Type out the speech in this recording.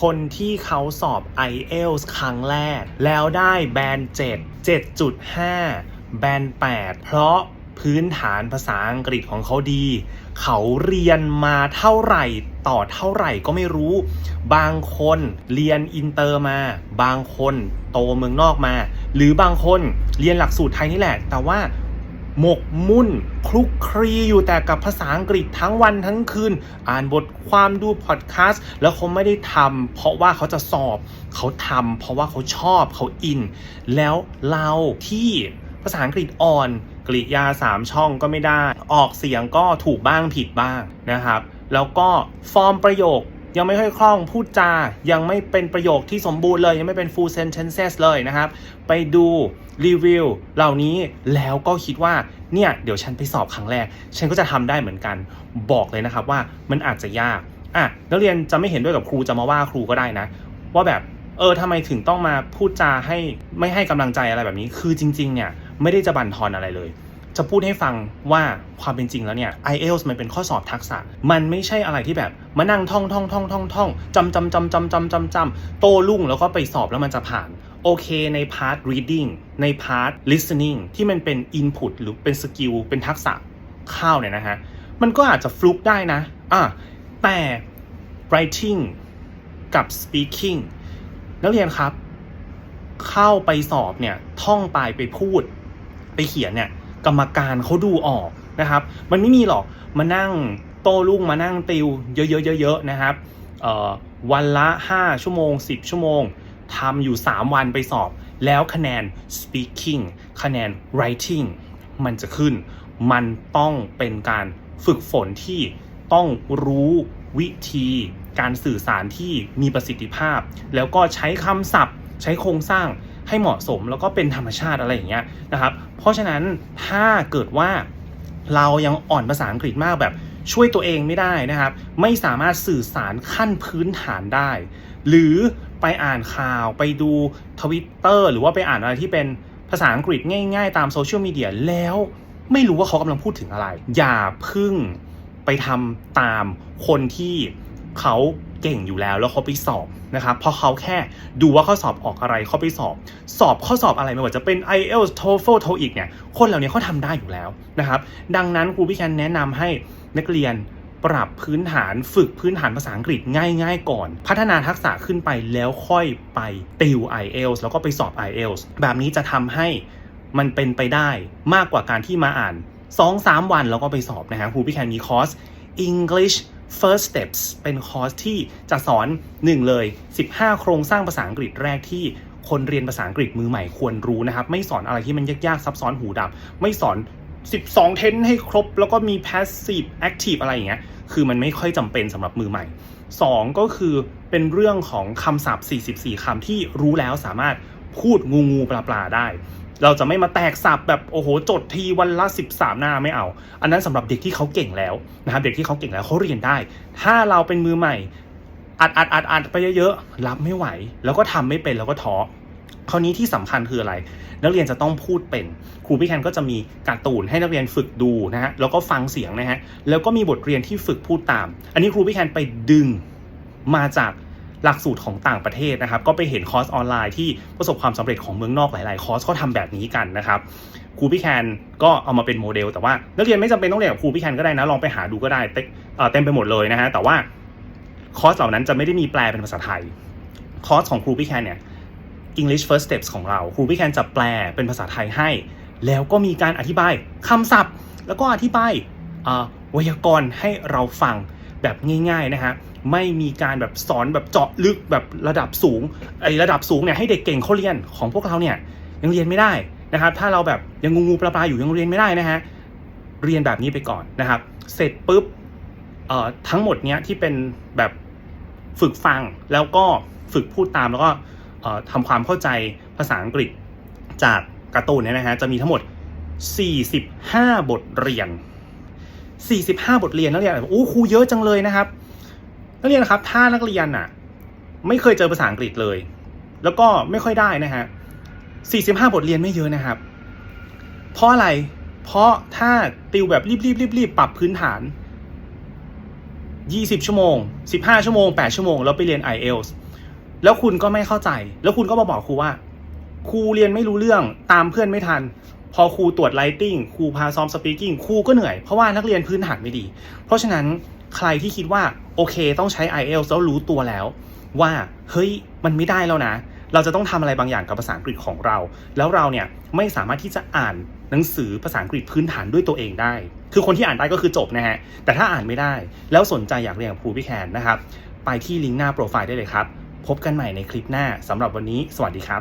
คนที่เขาสอบ IELTS ครั้งแรก แล้วได้แบน7 7.5 แบน8เพราะพื้นฐานภาษาอังกฤษของเขาดี เขาเรียนมาเท่าไหร่ต่อเท่าไหร่ก็ไม่รู้ บางคนเรียนอินเตอร์มา บางคนโตเมืองนอกมา หรือบางคนเรียนหลักสูตรไทยนี่แหละ แต่ว่า หมกมุ่นคลุกคลีอยู่แต่กับภาษาอังกฤษทั้งวันทั้งคืน อ่านบทความดูพอดแคสต์แล้วเขาไม่ได้ทำเพราะว่าเขาจะสอบเขาทำเพราะว่าเขาชอบเขาอิน แล้วเราที่ภาษาอังกฤษอ่อนกริยา 3 ช่องก็ไม่ได้ ออกเสียงก็ถูกบ้างผิดบ้างนะครับ แล้วก็ฟอร์มประโยค ยังไม่ค่อยคล่องพูดจา ยังไม่เป็นประโยคที่สมบูรณ์เลย ยังไม่เป็น full sentences เลยนะครับ ไปดูรีวิวเหล่านี้แล้วก็คิดว่า เนี่ย เดี๋ยวฉันไปสอบครั้งแรก ฉันก็จะทำได้เหมือนกัน บอกเลยนะครับว่ามันอาจจะยากอะนักเรียนจะไม่เห็นด้วยกับครูจะมาว่าครูก็ได้นะ ว่าแบบเออทำไมถึงต้องมาพูดจาให้ไม่ให้กำลังใจอะไรแบบนี้ คือจริง ๆ เนี่ยไม่ได้จะบั่นทอนอะไรเลย จะพูดให้ฟังว่าความเป็นจริงแล้วเนี่ย IELTS มันเป็นข้อสอบทักษะ มันไม่ใช่อะไรที่แบบมานั่งท่องท่องท่องท่องท่องจำจำจำจำจำจำจำโตลุ่งแล้วก็ไปสอบแล้วมันจะผ่าน โอเคในพาร์ท reading ในพาร์ท listening ที่มันเป็น input หรือเป็นสกิลเป็นทักษะข้าวเนี่ยนะฮะ มันก็อาจจะฟลุกได้นะอะแต่ writing กับ speaking นักเรียนครับ เข้าไปสอบเนี่ย ท่องไปไปพูด ไปเขียนเนี่ย กรรมการเขาดูออกนะครับ มันไม่มีหรอกมานั่งโต้รุ่งมานั่งติว เยอะๆๆๆนะครับวันละ 5 ชั่วโมง 10 ชั่วโมงทำอยู่ 3 วันไปสอบ แล้วคะแนน speaking คะแนน writing มันจะขึ้น มันต้องเป็นการฝึกฝนที่ต้องรู้วิธีการสื่อสารที่มีประสิทธิภาพ แล้วก็ใช้คำศัพท์ ใช้โครงสร้าง ให้เหมาะสมแล้วก็เป็นธรรมชาติอะไรอย่างเงี้ยนะครับ เพราะฉะนั้นถ้าเกิดว่าเรายังอ่อนภาษาอังกฤษมากแบบช่วยตัวเองไม่ได้นะครับ ไม่สามารถสื่อสารขั้นพื้นฐานได้ หรือไปอ่านข่าวไปดูทวิตเตอร์หรือว่าไปอ่านอะไรที่เป็นภาษาอังกฤษง่าย ๆ ตามโซเชียลมีเดียแล้วไม่รู้ว่าเขากำลังพูดถึงอะไร อย่าพึ่งไปทำตามคนที่เขาเก่งอยู่แล้วแล้วเขาไปสอบ นะครับเพราะเขาแค่ดูว่าข้อสอบออกอะไรเขาไปสอบ สอบข้อสอบอะไรไม่ว่าจะเป็น IELTS TOEFL TOEIC เนี่ยคนเหล่านี้เขาทำได้อยู่แล้วนะครับดังนั้นครูพี่แคนแนะนำให้นักเรียนปรับพื้นฐานฝึกพื้นฐานภาษาอังกฤษง่าย ๆ ก่อน พัฒนาทักษะขึ้นไปแล้วค่อยไปติว IELTS แล้วก็ไปสอบ IELTS แบบนี้จะทำให้มันเป็นไปได้มากกว่าการที่มาอ่าน 2-3 วันแล้วก็ไปสอบนะฮะครูพี่แคนมีคอร์ส English First Steps เป็นคอร์สที่จะสอน 1 เลย 15 โครงสร้างภาษาอังกฤษแรกที่คนเรียนภาษาอังกฤษมือใหม่ควรรู้นะครับ ไม่สอนอะไรที่มันยากๆ ซับซ้อนหูดับ ไม่สอน 12 เทนให้ครบ แล้วก็มี passive active อะไรอย่างเงี้ยคือมันไม่ค่อยจำเป็นสำหรับมือใหม่ 2 ก็คือเป็นเรื่องของคำศัพท์ 44 คำที่รู้แล้วสามารถพูดงูงูปลาปลาได้ เราจะไม่มาแตกสับแบบโอ้โหจดทีวันละ 13 หน้าไม่เอา อันนั้นสำหรับเด็กที่เขาเก่งแล้วนะครับเด็กที่เขาเก่งแล้วเขาเรียนได้ ถ้าเราเป็นมือใหม่อัดอัดอัดอัดไปเยอะๆรับไม่ไหว แล้วก็ทำไม่เป็นแล้วก็ท้อคราวนี้ที่สำคัญคืออะไร นักเรียนจะต้องพูดเป็น ครูพี่แคนก็จะมีการ์ตูนให้นักเรียนฝึกดูนะฮะแล้วก็ฟังเสียงนะฮะแล้วก็มีบทเรียนที่ฝึกพูดตาม อันนี้ครูพี่แคนไปดึงมาจาก หลักสูตรของต่างประเทศนะครับ ก็ไปเห็นคอร์สออนไลน์ที่ประสบความสำเร็จของเมืองนอกหลาย ๆ คอร์สเขาทำแบบนี้กันนะครับครูพี่แคนก็เอามาเป็นโมเดล แต่ว่านักเรียนไม่จำเป็นต้องเรียนกับครูพี่แคนก็ได้นะลองไปหาดูก็ได้เต็มเตมไปหมดเลยนะฮะแต่ว่าคอร์สเหล่านั้นจะไม่ได้มีแปลเป็นภาษาไทยคอร์สของครูพี่แคนเนี่ย English First Steps ของเราครูพี่แคนจะแปลเป็นภาษาไทยให้ แล้วก็มีการอธิบายคำศัพท์ แล้วก็อธิบายอ่อไวยากรณ์ให้เราฟังแบบง่าย ๆ นะฮะ ไม่มีการแบบสอนแบบเจาะลึกแบบระดับสูงไอระดับสูงเนี่ยให้เด็กเก่งเขาเรียนของพวกเราเนี่ยยังเรียนไม่ได้นะครับ ถ้าเราแบบยังงูงูปลาปลาอยู่ยังเรียนไม่ได้นะฮะเรียนแบบนี้ไปก่อนนะครับ เสร็จปุ๊บเอ่อทั้งหมดเนี้ยที่เป็นแบบฝึกฟังแล้วก็ฝึกพูดตามแล้วก็เอ่อทำความเข้าใจภาษาอังกฤษจากการ์ตูนเนี่ยนะฮะจะมีทั้งหมด 45 บทเรียน 45 บทเรียนนักเรียนแบบโอ้ครูเยอะจังเลยนะครับ นักเรียนนะครับ ถ้านักเรียนอะ ไม่เคยเจอภาษาอังกฤษเลย แล้วก็ไม่ค่อยได้นะฮะ45 บทเรียนไม่เยอะนะครับ เพราะอะไร เพราะถ้าติวแบบรีบๆรีบๆปรับพื้นฐาน 20 ชั่วโมง 15 ชั่วโมง 8 ชั่วโมง แล้วไปเรียน IELTS แล้วคุณก็ไม่เข้าใจ แล้วคุณก็มาบอกครูว่า ครูเรียนไม่รู้เรื่องตามเพื่อนไม่ทัน พอครูตรวจ writing ครูพาซ้อม speaking ครูก็เหนื่อย เพราะว่านักเรียนพื้นฐานไม่ดี เพราะฉะนั้นใครที่คิดว่า โอเค ต้องใช้ IELTS แล้วรู้ตัวแล้ว ว่าเฮ้ยมันไม่ได้แล้วนะ เราจะต้องทำอะไรบางอย่างกับภาษาอังกฤษของเรา แล้วเราเนี่ยไม่สามารถที่จะอ่านหนังสือภาษาอังกฤษพื้นฐานด้วยตัวเองได้ คือคนที่อ่านได้ก็คือจบนะฮะ แต่ถ้าอ่านไม่ได้ แล้วสนใจอยากเรียนกับครูพี่แคนนะครับ ไปที่ลิงก์หน้าโปรไฟล์ได้เลยครับ พบกันใหม่ในคลิปหน้าสำหรับวันนี้ สวัสดีครับ